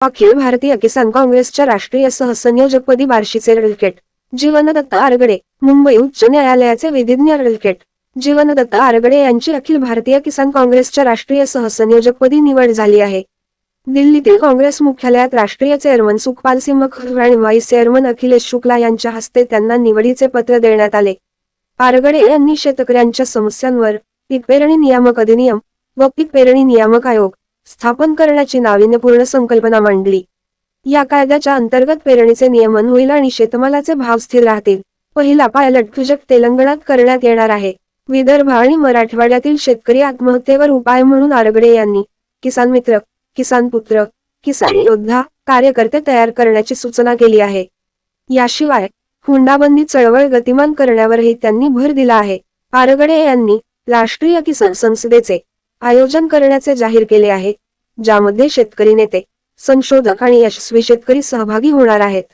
अखिल भारतीय किसान काँग्रेसच्या राष्ट्रीय सहसंयोजकपदी बार्शीचे ॲडव्होकेट जीवनदत्त आरगडे मुंबई उच्च न्यायालयाचे विधिज्ञ ॲडव्होकेट जीवनदत्त आरगडे यांची अखिल भारतीय किसान काँग्रेसच्या राष्ट्रीय सहसंयोजकपदी निवड झाली आहे. दिल्लीतील काँग्रेस मुख्यालयात राष्ट्रीय चेअरमन सुखपाल सिंह खर आणि व्हाईस चेअरमन अखिलेश शुक्ला यांच्या हस्ते त्यांना निवडीचे पत्र देण्यात आले. आरगडे यांनी शेतकऱ्यांच्या समस्यांवर पीक पेरणी नियामक अधिनियम व पीक पेरणी नियामक आयोग स्थापन करण्याची नाविन्यपूर्ण संकल्पना मांडली. या कायद्याच्या अंतर्गत पेरणीचे नियमन होईल आणि शेतमालाचे भाव स्थिर राहतील. पहिला पायलट प्रोजेक्ट तेलंगणात करण्यात येणार आहे. विदर्भ आणि मराठवाड्यातील शेतकरी आत्महत्येवर उपाय म्हणून आरगडे यांनी किसान मित्र किसान पुत्र किसान योद्धा कार्यकर्ते तयार करण्याची सूचना केली आहे. याशिवाय हुंडाबंदी चळवळ गतिमान करण्यावरही त्यांनी भर दिला आहे. आरगडे यांनी राष्ट्रीय किसान संसदेचे आयोजन करण्याचे जाहीर केले आहे ज्यामध्ये शेतकरी नेते संशोधक आणि यशस्वी शेतकरी सहभागी होणार आहेत.